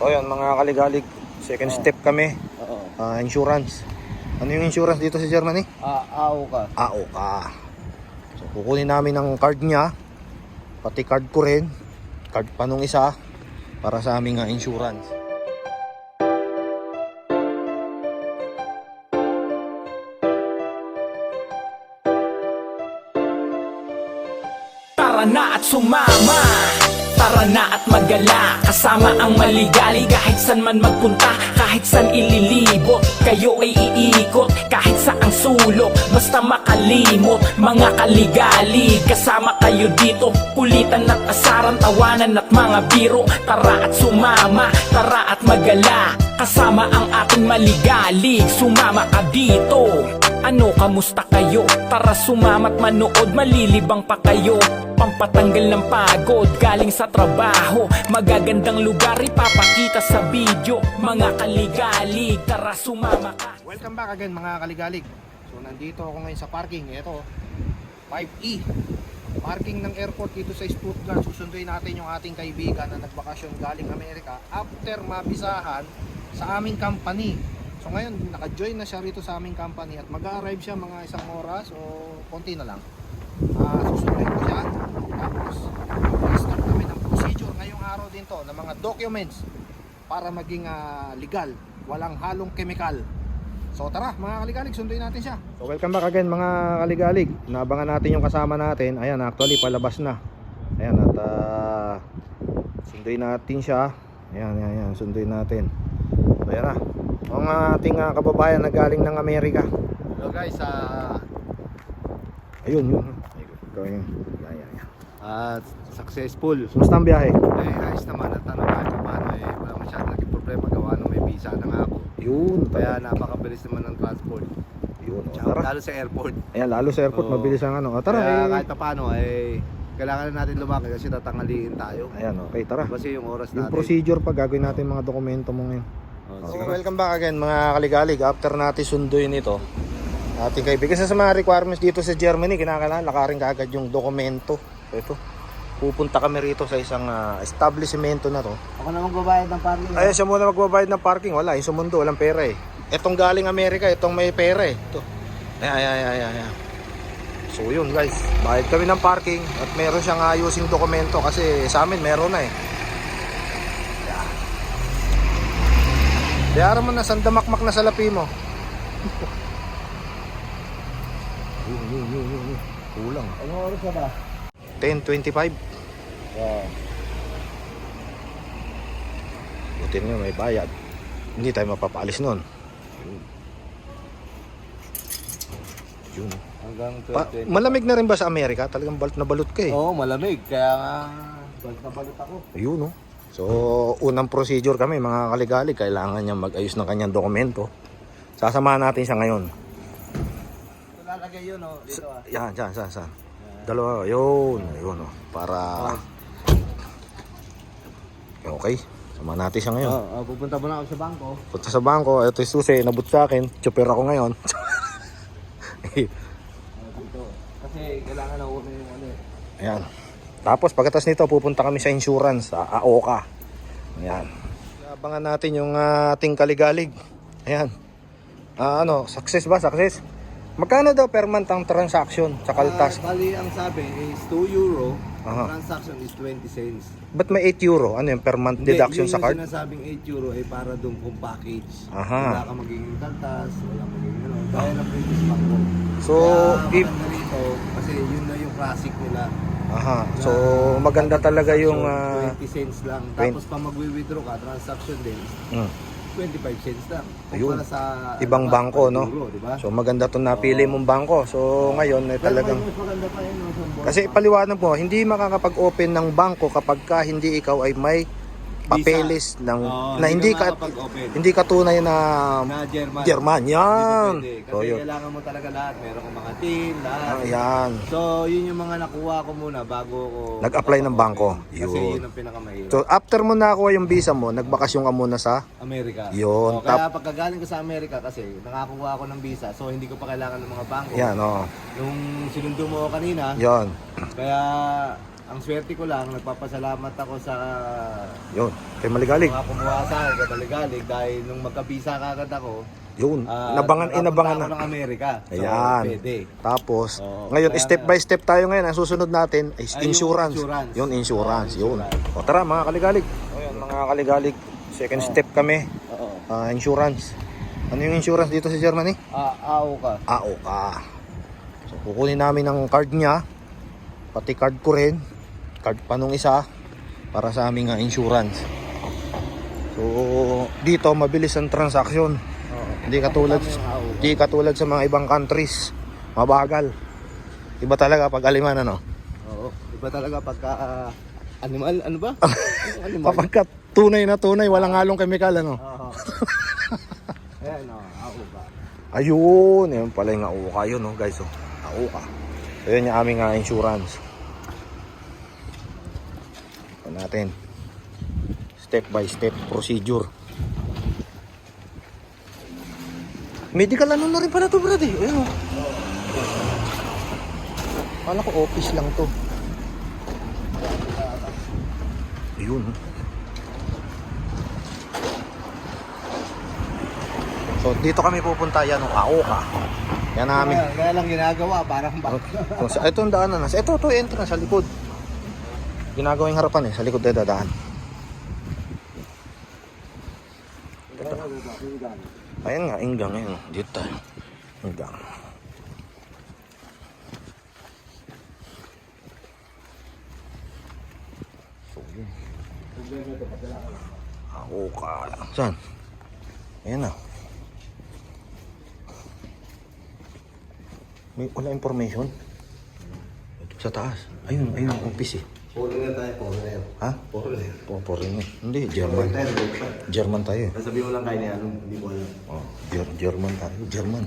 So ayan mga kaligalig, second step kami, Oo. ah, insurance. Ano yung insurance dito sa Germany? Ah, ka. AO ka. So kukunin namin ang card niya, pati card ko rin, card pa nung isa, para sa aming ah, insurance. Tara na at sumama Tara na at magala. Kasama ang maligali Kahit san man magpunta Kahit san ililibot Kayo ay sulok Basta makalimot Mga kaligali. Kasama kayo dito Kulitan at asaran Tawanan at mga biro. Tara at sumama Tara at magala. Kasama ang ating maligali Sumama ka dito. Ano kamusta kayo? Tara sumamat manood Malilibang pa kayo. Pampatanggal ng pagod Galing sa trabaho. Magagandang lugar Ipapakita sa video. Mga kaligalig Tara sumama ka. Welcome back again mga kaligalig. So nandito ako ngayon sa parking. Ito, 5E. Parking ng airport dito sa Stuttgart. Susunduin natin yung ating kaibigan na nagbakasyon galing Amerika after mabisahan sa aming company. So ngayon, naka-join na siya rito sa aming company at mag-arrive siya mga isang oras o konti na lang. Ah, susunduin ko siya. Tapos, start kami ng procedure ngayong araw din to ng mga documents para maging ah, legal, walang halong chemical. So tara mga kaligalig, sunduin natin siya. So welcome back again mga kaligalig. Naabangan natin yung kasama natin. Ayan, actually palabas na. Ayan at ah, sunduin natin siya. Ayan, ayan, ayan, sunduin natin. So ayan na. Ang ating ah, kababayan na galing ng Amerika. Hello guys, ah, Ayun, yun. Gawin. Ayan, ayan, ayan. ah, successful. Kumusta ang biyahe? Eh, ayos naman at ano kahit pa paano eh, wala masyadong naging problema gawa nung may visa na nga ako. Yun. Kaya napakabilis naman ng transport. Yun. O, Tsaka tara. lalo sa airport. Ayan, lalo sa airport, Oo. mabilis ang ano. O, tara. Kaya eh. kahit pa paano eh, kailangan na natin lumaki kasi tatangaliin tayo. Ayan, okay, tara. Kasi yung oras Yung natin. procedure pa, gagawin natin mga dokumento mo ngayon. Oh, So, sige. welcome back again mga kaligalig. After natin sunduin ito, ating kaibigan. Kasi sa mga requirements dito sa Germany, kinakailangan lakarin kaagad yung dokumento. Ito. Pupunta kami rito sa isang ah, establishmento na to. Ako na magbabayad ng parking. Ayun siya muna magbabayad ng parking. Wala, yung sumundo, walang pera eh. Itong galing Amerika, itong may pera eh. Ito. Ayan, ayan, ayan, ayan, ayan. So yun guys, bayad kami ng parking at meron siyang ayusing dokumento kasi sa amin meron na eh. Ayan. Bayaran mo na, sandamakmak na salapi mo. yun, yun, yun, yun. Kulang. Anong oras na ba? 10.25. Yeah. Buti nga may bayad. Hindi tayo mapapaalis nun. Yun. Hanggang Pa, 12. malamig na rin ba sa Amerika? Talagang balot na balot ka eh. Oo, malamig. Kaya nga, balik na balik ako. Ayun no. So, unang procedure kami mga kaligalig. Kailangan niya mag-ayos ng kanyang dokumento. Sasamahan natin siya ngayon. Ito lalagay yun, oh. Dito ah. Yan, yan, saan, saan. Dalawa, yun. Yun oh. Para... Okay. Samahan natin siya ngayon. Oo, oh, pupunta mo na ako sa bangko. Punta sa bangko, ito yung susi, nabut sa akin. Chopper ako ngayon. Oh, dito. Kasi kailangan na una yung ano eh. Ayan. Tapos pagkatapos nito pupunta kami sa insurance, sa AOKA. Ayan. Abangan natin yung ah, ating kaligalig. Ayan. Ah, ano, success ba? Success? Magkano daw per month ang transaction sa Kaltas? Ah, bali, ang sabi is 2 euro. Aha. Transaction is 20 cents. Ba't may 8 euro? Ano yung per month deduction Hindi, sa yun card? Yung sinasabing 8 euro ay para doon kung package. Aha. Wala ka magiging kaltas, wala magiging ano. Gaya ng previous bangko. So, Kaya if... rito, kasi yun na yung classic nila. Aha. So, maganda talaga yung... ah, 20 cents lang. Tapos pa magwi-withdraw ka, transaction din, mm. 25 cents lang. Ayun. Kumpara sa Ibang ano bangko, no? Euro, diba? So, maganda itong napili mong bangko. So, ngayon, eh, Pero talagang... mas maganda pa yun, no. Kasi paliwanag mo, hindi makakapag-open ng bangko kapag ka hindi ikaw ay may papeles ng Oo, na hindi ka makakapag-open. hindi ka tunay na na German. German. Yan. Hindi pwede. Kasi So, yun. kailangan mo talaga lahat. Meron kang mga team, lahat. Ah, yan. So, yun yung mga nakuha ko muna bago ko Nag-apply ng bangko. Kasi Yun. yun ang pinakamahirap. So after mo nakuha yung visa mo, nagbakasyon ka muna sa Amerika. Yun, So, kaya pagkagaling ko sa Amerika kasi nakakuha ako ng visa so hindi ko pa kailangan ng mga bangko. yan oh. Nung sinundo mo ako kanina, Yan. kaya ang swerte ko lang, nagpapasalamat ako sa Yun, kay Maligalig. mga kumuha sa akin, kabaligalig, dahil nung magkabisa kagad ako, Yun, ah, nabangan, nakapunta inabangan ako na. ng Amerika. So, Ayan. pwede. Tapos, Oo, ngayon, kaya step nga. by step tayo ngayon. Ang susunod natin is Ay, yung insurance. insurance. Yun, insurance. Ah, yun. insurance. O tara, mga kaligalig. O yun, mga kaligalig. Second step kami. Oo. ah, insurance. Ano yung insurance dito sa Germany? Ah, aw ka. AO ka. So, kukunin namin ang card niya. Pati card ko rin. Card pa nung isa. Para sa aming ah, insurance. So, dito, mabilis ang transaction. Oo. Hindi katulad hindi katulad sa mga ibang countries. Mabagal. Iba talaga pag aliman ano. Oo. Iba talaga pagka ah, animal, ano ba? Animal? Kapag ka tunay na tunay, walang halong kemikal ano. Oo. Ayan, oh, aw ka. Ayun, yun pala yung AUKA yun no guys. Oh. AUKA. So yun yung aming ah, insurance. Ito natin. Step by step procedure. Medical ano na rin pala to brad eh. Ayun oh. Kala ko office lang to. Ayun. oh. So dito kami pupunta yan oh, AOKA. Yan namin. Kaya, kaya lang ginagawa, parang bak. Kung sa, ito ang daanan. Ito, ito, entrance sa likod. Ginagawa harapan eh. Sa likod tayo dadaan. Ayan nga, inggang. Ayan. Dito tayo. Inggang. Ako ka. Saan? Ayan na. May wala information. Sa taas. Ayun, ayun ang office eh. Foreigner tayo, foreigner. Ha? Foreigner. Po, foreigner. Hindi, German. German tayo. Sabihin mo lang kayo niya, anong hindi mo alam. Oh, Ger- German tayo. German.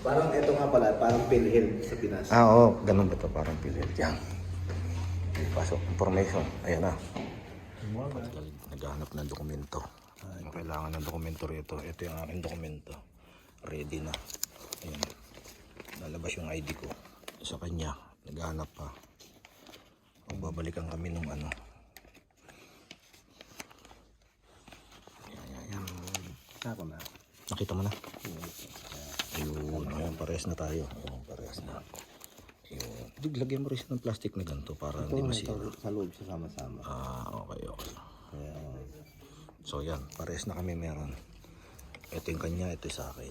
Parang ito nga pala, parang PhilHealth sa Pinas. Ah, oo. ganun ba ito? Parang pilit. Yan. Pasok. Information. Ayan na. Naghahanap ng dokumento. Ang kailangan ng dokumento rito. Ito yung aking dokumento. Ready na. Ayan. Lalabas yung ID ko. Sa kanya. Naghahanap pa. Magbabalikan kami nung ano. Ayan, ayan. Ako na. Nakita mo na? Ayun, ayun, parehas na tayo. Ayun, parehas na. Ayun. Dig, lagyan mo rin ng plastic na ganito para hindi masira. Sa loob siya sama-sama. Ah, okay, okay. So yan, parehas na kami meron. Ito yung kanya, ito yung sa akin.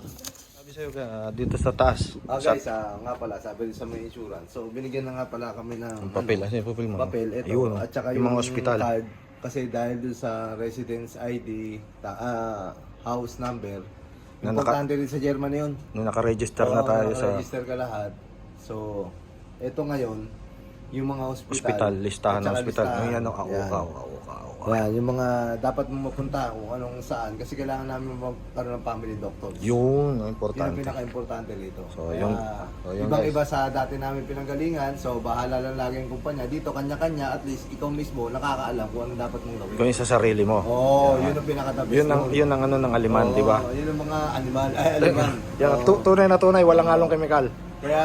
Sabi sa'yo ka, dito sa taas. Ah guys, ah, nga pala, sabi rin sa may insurance. So, binigyan na nga pala kami ng Ang papel, ano yung papel mo? papel. Ito. Ayun, at saka yung yung, mga ospital. card. Kasi dahil dun sa residence ID, ta, ah, house number, Na naka- importante rin sa Germany yun. Nung nakaregister na tayo sa register ka lahat. So, ito ngayon, yung mga hospital. hospital, listahan at ng saka hospital. listahan. Ano yan, ang Yan. auka, auka, auka, auka. Yan, yung mga dapat mo mapunta kung anong saan. Kasi kailangan namin magkaroon ng family doctor. Yun, ang Yun ang importante. pinaka-importante rito. So, Kaya, yun. So, yun, ibang guys. iba sa dati namin pinanggalingan, so bahala lang lagi ang kumpanya. Dito, kanya-kanya, at least ikaw mismo nakakaalam kung ano dapat mong gawin. Kung yung sa sarili mo. Oo, oh, yun ang pinaka-the Yun ang, yun ang ano ng aliman, di ba? Yun ang mga animal, ay aliman. Yan, Oo. tu- tunay na tunay, walang halong kemikal. Kaya,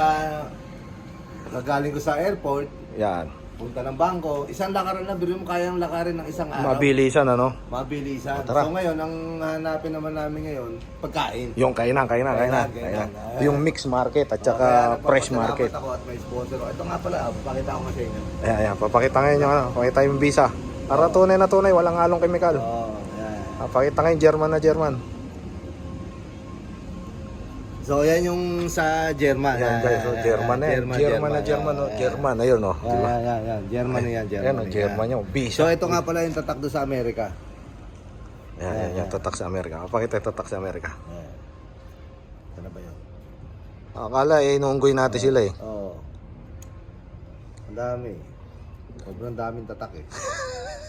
nagaling ko sa airport, Yan. Punta ng bangko, isang lakaran na, biro mo kayang lakarin ng isang araw. Mabilisan, ano? Mabilisan. O, tara. So ngayon, ang hanapin naman namin ngayon, pagkain. Yung kainan, kainan, kainan. Kainan, kainan. kainan. Yung mixed market at Kaya saka fresh market. ako at may sponsor. Ito nga pala, ah, pakita ko nga sa inyo. Ayan, ayan. Papakita ngayon yung ano. Pakita yung visa. Para tunay na tunay, walang halong kemikal. Oo, yan. Ah, Pakita ngayon German na German. So yan yung sa German. Ayan guys, Yan, oh, yan, German na yan. German, German na yan, German. oh. yan. German, ayun oh. Yan, Di ba? yan, yan, yan. German na yan, German. Oh, na German yan. yung. So ito nga pala yung tatak doon sa Amerika. Ayan, ayan, ayan. Tatak sa Amerika. Pakita yung tatak sa Amerika. Yan. Ito na ba yun? Akala eh, inuunggoy natin sila eh. Oo. Ang dami. Sobrang daming tatak eh.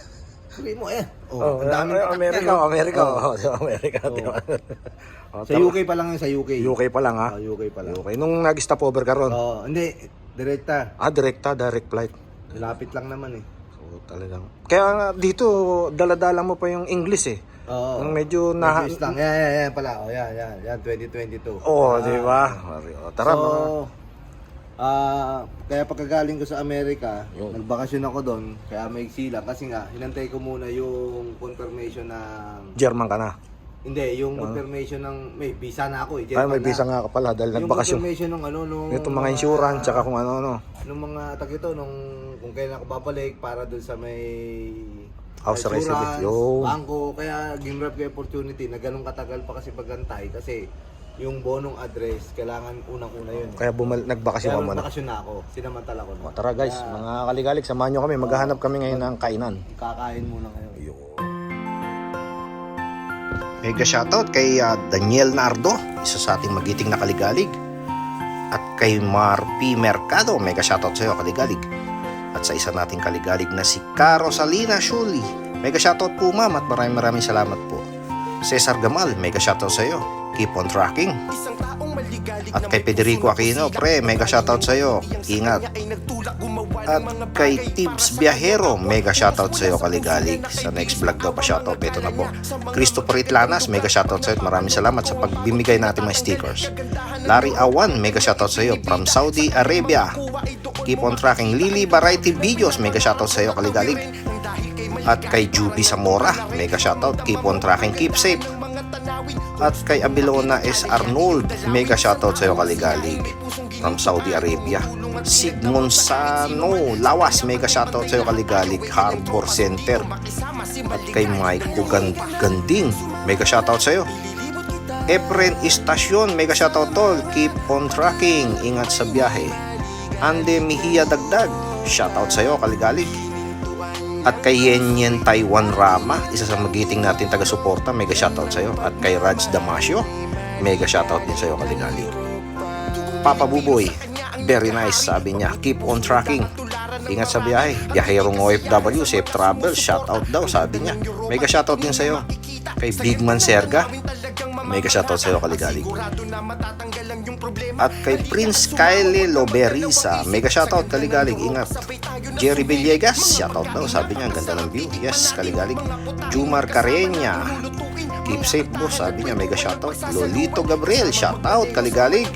Sabi mo eh. Oh, ang daming tatak Amerika, oh. Amerika. Oh, sa Amerika, di ba? Oh, Sa tama. UK pa lang yun, sa UK. UK pa lang ha. Oh, UK pa lang. UK. Nung nag-stop over ka ron. Oo, hindi. Direkta. Ah, direkta, direct flight. Lapit lang naman eh. So, talagang. Kaya nga dito, daladala mo pa yung English eh. Oo. Ang medyo na... Medyo lang. Yan, yan, yan pala. Oh, yan, yan. Yan, 2022. Oo, Ah. di ba? O, tara, so, mga... Ah, kaya pagkagaling ko sa Amerika, Yun. nagbakasyon ako doon, kaya may sila kasi nga hinantay ko muna yung confirmation ng German ka na. hindi, yung confirmation ng may visa na ako eh. Ah. Ay, may German visa na. nga ka pala dahil Yung nagbakasyon. confirmation ng ano nung Itong mga insurance, tsaka kung ano-ano. nung mga tag ito nung kung kailan ako babalik para doon sa may House insurance, resident. Yun. Bangko, kaya ginrab ko yung opportunity na ganun katagal pa kasi pagantay kasi yung bonong address, kailangan unang-una yun. Kaya bumal nagbakasyon Kaya ka muna. nagbakasyon na ako, sinamantala ko na. O, Tara guys, mga kaligalig, samahan nyo kami. Maghahanap kami ngayon ng kainan. Kakain muna ngayon. Mega shoutout kay ah, Daniel Nardo, isa sa ating magiting na kaligalig. At kay Marpi Mercado, mega shoutout sa iyo kaligalig. At sa isa nating kaligalig na si Caro Salina Shuli. Mega shoutout po ma'am at maraming maraming salamat po. Cesar Gamal, mega shoutout sa iyo. Keep on tracking. At kay Federico Aquino, pre, mega shoutout sa iyo. Ingat. At kay Tibbs Biahero, mega shoutout sa iyo kaligalig. Sa next vlog daw pa shoutout, ito na po. Christopher Itlanas, mega shoutout sa iyo at maraming salamat sa pagbibigay natin mga stickers. Larry Awan, mega shoutout sa iyo from Saudi Arabia. Keep on tracking Lily Variety Videos, mega shoutout sa iyo kaligalig. At kay Juby Zamora, mega shoutout. Keep on tracking, keep safe. At kay Abilona S. Arnold, mega shoutout sa iyo kaligalig from Saudi Arabia. Sigmund Sano, Lawas, mega shoutout sa iyo kaligalig, Harbor Center. At kay Mike Gand Ganding, mega shoutout sa iyo. Efren Istasyon, mega shoutout tol. Keep on tracking, ingat sa biyahe. Ande Mihia Dagdag, shoutout sa iyo kaligalig. At kay Yen Yen Taiwan Rama, isa sa magiting natin taga-suporta, mega shoutout sa iyo. At kay Raj Damasio, mega shoutout din sa iyo kaligalig. Papa Buboy, very nice sabi niya. Keep on tracking. Ingat sa biyahe. Biyaherong OFW, safe travel, shoutout daw sabi niya. Mega shoutout din sa iyo. Kay Big Man Serga, mega shoutout sa iyo kaligalig. At kay Prince Kyle Loberisa, mega shoutout kaligalig, ingat. Jerry Villegas, shoutout daw, sabi niya, ang ganda ng view. Yes, kaligalig. Jumar Carenya, keep safe boss, sabi niya, mega shoutout. Lolito Gabriel, shoutout, kaligalig.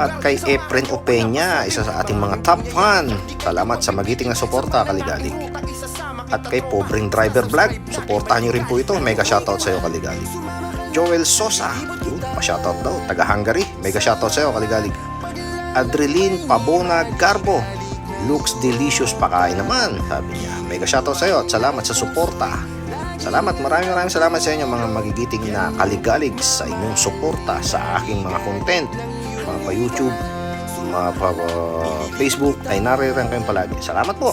At kay Efren Opeña, isa sa ating mga top fan. Salamat sa magiting na suporta, kaligalig. At kay Pobreng Driver Vlog, suportahan niyo rin po ito. Mega shoutout sa iyo, kaligalig. Joel Sosa, yun, pa-shoutout daw, taga Hungary. Mega shoutout sa iyo, kaligalig. Adreline Pabona Garbo, looks delicious pakain naman, sabi niya. Mega shoutout sa iyo at salamat sa suporta. Salamat, maraming maraming salamat sa inyo mga magigiting na kaligalig sa inyong suporta sa aking mga content, mga pa YouTube, mga pa uh, Facebook, ay naririyan kayong palagi. Salamat po!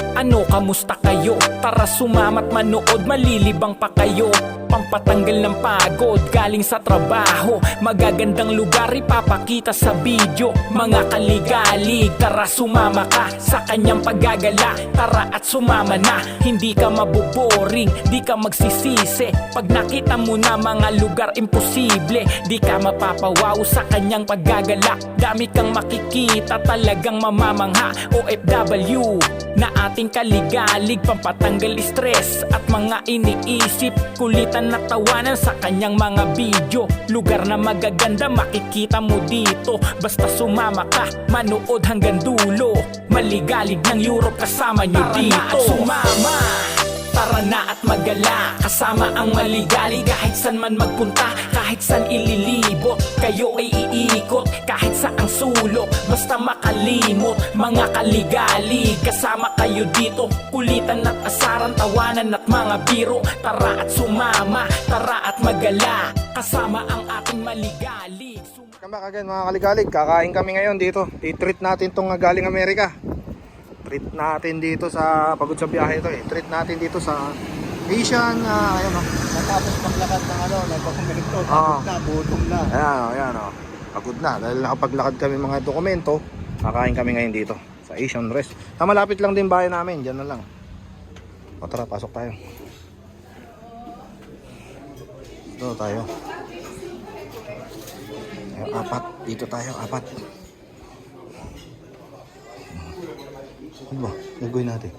ano kamusta kayo? Tara sumamat manood. Malilibang pa kayo. Pampatanggal ng pagod Galing sa trabaho. Magagandang lugar ipapakita sa video. Mga kaligalig Tara sumama ka Sa kanyang paggagala. Tara at sumama na Hindi ka mabuboring Di ka magsisisi. Pag nakita mo na mga lugar imposible Di ka mapapawaw sa kanyang paggagala. Dami kang makikita Talagang mamamangha. OFW Na ating ating kaligalig Pampatanggal stress at mga iniisip. Kulitan na tawanan sa kanyang mga video. Lugar na magaganda makikita mo dito. Basta sumama ka, manood hanggang dulo. Maligalig ng Europe kasama nyo dito. sumama Tara na at magala. Kasama ang maligali. Kahit san man magpunta Kahit san ililibot Kayo ay iikot. Kahit sa ang sulok Basta makalimot. Mga kaligali Kasama kayo dito. Kulitan at asaran Tawanan at mga biro. Tara at sumama Tara at magala. Kasama ang ating maligali. Sum- Come back again mga kaligalig. Kakain kami ngayon dito. I-treat natin tong galing Amerika. Treat natin dito sa pagod sa biyahe ito eh. Treat natin dito sa Asian, ah, ayan o. Natapos paglakad ng ano, nagpakumento, Ah. na, butong na. Ayan o, ayan o. Pagod na. Dahil nakapaglakad kami mga dokumento, kakain kami ngayon dito sa Asian Rest. Na malapit lang din bahay namin, dyan na lang. O tara, pasok tayo. Dito tayo. Tayo, apat. Dito tayo, apat. Ano ba? Gagawin natin.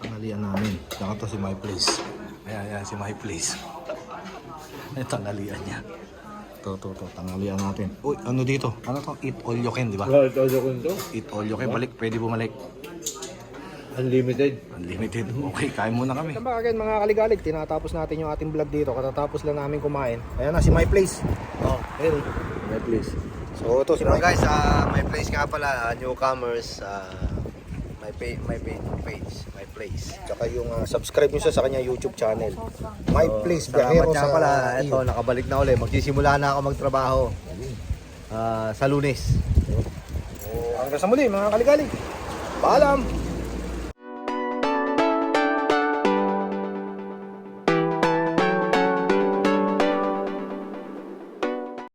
Tanghalian namin. Saka to si My Place. Ayan, ayan, si My Place. Ay, tanghalian niya. To, to, to. Tanghalian natin. Uy, ano dito? Ano to? Eat all you can, di ba? Well, ito ko ito. Eat all you can. Balik, pwede bumalik. Unlimited. Unlimited. Okay, kain muna kami. Come back again mga kaligalig. Tinatapos natin yung ating vlog dito. Katatapos lang namin kumain. Ayan na, si My Place. Oh, ayun. My Place. So, ito si So My guys, ah, my place nga pala, ah, newcomers, ah, my page, my page, page, my place. Tsaka yung ah, subscribe nyo siya sa kanya YouTube channel. My Place, Salamat Biyahero nga sa pala, ito, nakabalik na ulit. Magsisimula na ako magtrabaho ah, sa lunes. So, hanggang sa muli mga kaligalig. Paalam!